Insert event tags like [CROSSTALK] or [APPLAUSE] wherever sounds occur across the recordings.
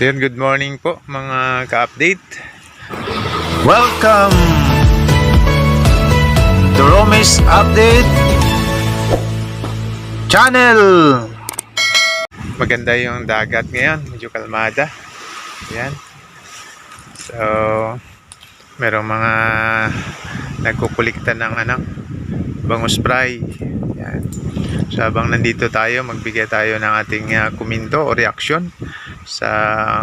So yun, good morning po mga ka-update. Welcome to Romis Update Channel. Maganda yung dagat ngayon, medyo kalmada. Yan. So, merong mga nagkukulikta ng ano, bangus spray. Yan. So, habang nandito tayo, magbigay tayo ng ating uh, kuminto o reaksyon sa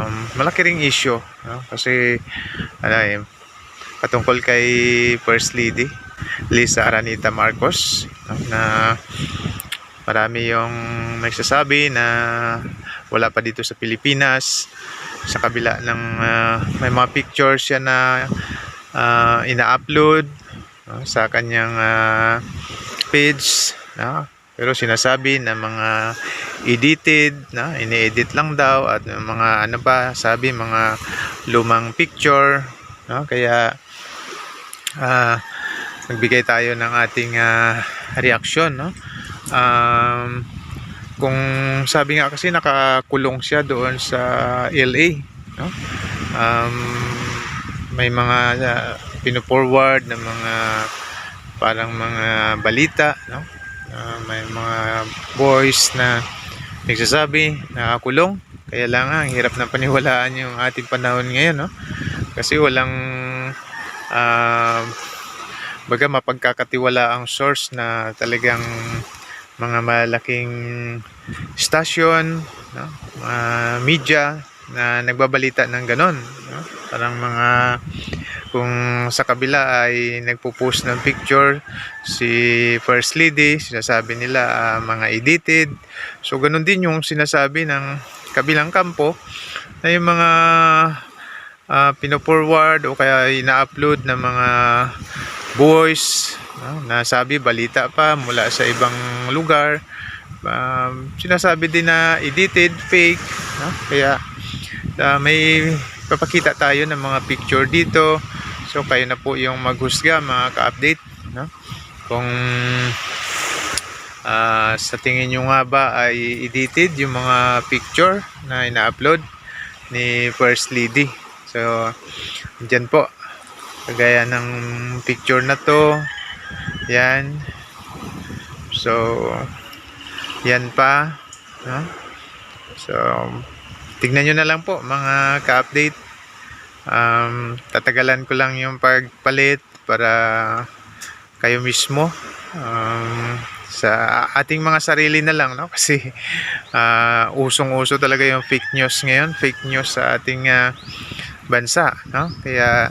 um, malaki ring issue. No? Kasi, ano eh, patungkol kay First Lady, Lisa Aranita Marcos, no? na marami yung nagsasabi na wala pa dito sa Pilipinas sa kabila ng ah, may mga pictures siya na ah, ina-upload no, sa kanyang ah, page no? Pero sinasabi na mga edited na ini-edit lang daw at mga ano ba sabi mga lumang picture no? kaya ah nagbigay tayo ng ating ah, reaksyon no? Um, kung sabi nga kasi nakakulong siya doon sa LA no? Um, may mga uh, pino-forward na mga parang mga balita no Ah, may mga boys na nagsasabi nakakulong kaya lang nga, ang hirap na paniwalaan yung ating panahon ngayon no kasi walang ah baga mapagkakatiwala ang source na talagang mga malaking stasyon, no? mga media na nagbabalita ng ganon. No? Parang mga kung sa kabila ay nagpo-post ng picture si First Lady, sinasabi nila ah, mga edited. So ganon din yung sinasabi ng kabilang kampo na yung mga uh, pino-forward o kaya ina-upload ng mga boys no, na sabi balita pa mula sa ibang lugar um, sinasabi din na edited fake no? kaya uh, may papakita tayo ng mga picture dito so kayo na po yung maghusga mga ka-update no? kung ah, sa tingin nyo nga ba ay edited yung mga picture na ina-upload ni First Lady? So dyan po. Kagaya ng picture na to. Yan. So yan pa no? so tignan nyo na lang po mga ka-update um, tatagalan ko lang yung pagpalit para kayo mismo um, sa ating mga sarili na lang no? [LAUGHS] Kasi ah, usong-uso talaga yung fake news ngayon fake news sa ating ah, bansa no? Kaya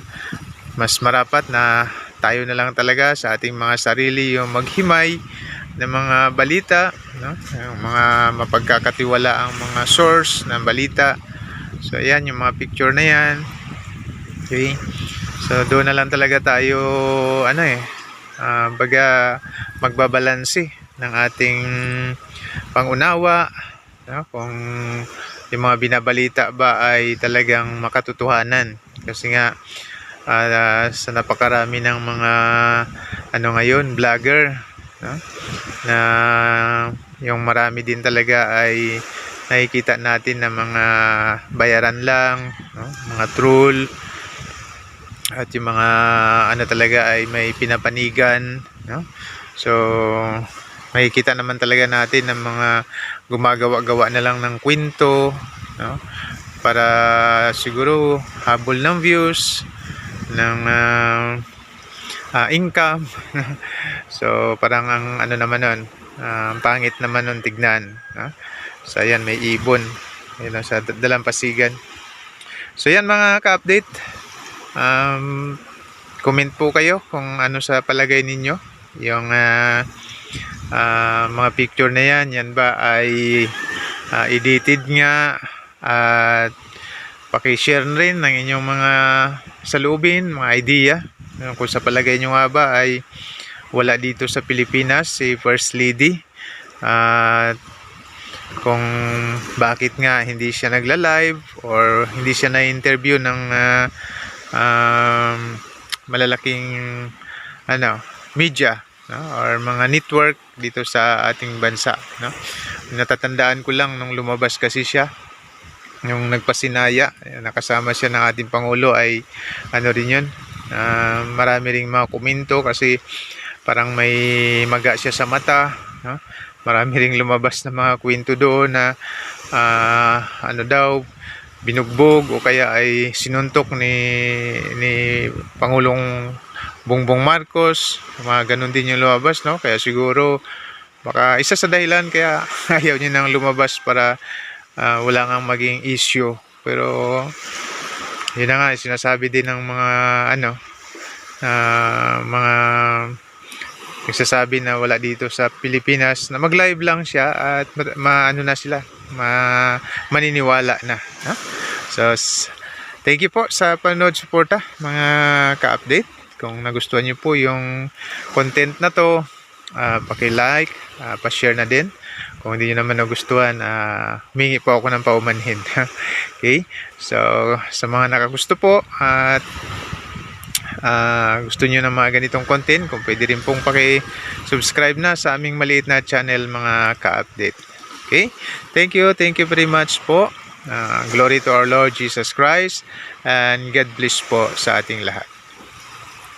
mas marapat na tayo na lang talaga sa ating mga sarili yung maghimay ng mga balita no? Yung mga mapagkakatiwala ang mga source ng balita. So ayan yung mga picture na yan okay so doon na lang talaga tayo ano eh ah, baga magbabalanse ng ating pangunawa no? kung yung mga binabalita ba ay talagang makatotohanan kasi nga ah, sa napakarami ng mga ano ngayon vlogger no? na yung marami din talaga ay nakikita natin na mga bayaran lang no? mga troll at yung mga ano talaga ay may pinapanigan no? so makikita naman talaga natin ng mga gumagawa-gawa na lang ng kwento no? para siguro habol ng views ng ah, ah, income [LAUGHS] so parang ang ano naman nun ang pangit naman nun tignan no? so ayan may ibon lang sa dalampasigan so yan mga ka-update um, comment po kayo kung ano sa palagay ninyo. Yung ah, ah, mga picture na yan yan ba ay ah, edited nga at pakishare rin ng inyong mga salubin, mga idea. Kung sa palagay nyo nga ba ay wala dito sa Pilipinas si First Lady. At kung bakit nga hindi siya nagla-live or hindi siya na-interview ng ah, um, malalaking ano, media no? or mga network dito sa ating bansa no? natatandaan ko lang nung lumabas kasi siya yung nagpasinaya, eh, nakasama siya ng ating Pangulo ay ano rin yun, ah, marami ring mga komento kasi parang may maga siya sa mata, no? marami ring lumabas na mga kwento doon na ah, ano daw, binugbog o kaya ay sinuntok ni ni Pangulong Bongbong Marcos, mga ganun din yung lumabas, no? Kaya siguro baka isa sa dahilan kaya [LAUGHS] ayaw niya nang lumabas para ah, wala ngang maging issue. Pero yun na nga, sinasabi din ng mga ano, ah, mga nagsasabi na wala dito sa Pilipinas na mag-live lang siya at ma, ma- na sila, ma, maniniwala na. Ha? So, thank you po sa panood suporta mga ka-update. Kung nagustuhan niyo po yung content na to, ah, paki-like, ah, pa-share na din. Kung hindi niyo naman nagustuhan, uh, humingi po ako ng paumanhin. [LAUGHS] okay? So, sa mga nakagusto po at ah, gusto niyo ng mga ganitong content, kung pwede rin pong paki-subscribe na sa aming maliit na channel mga ka-update. Okay? Thank you. Thank you very much po. Ah, glory to our Lord Jesus Christ and God bless po sa ating lahat.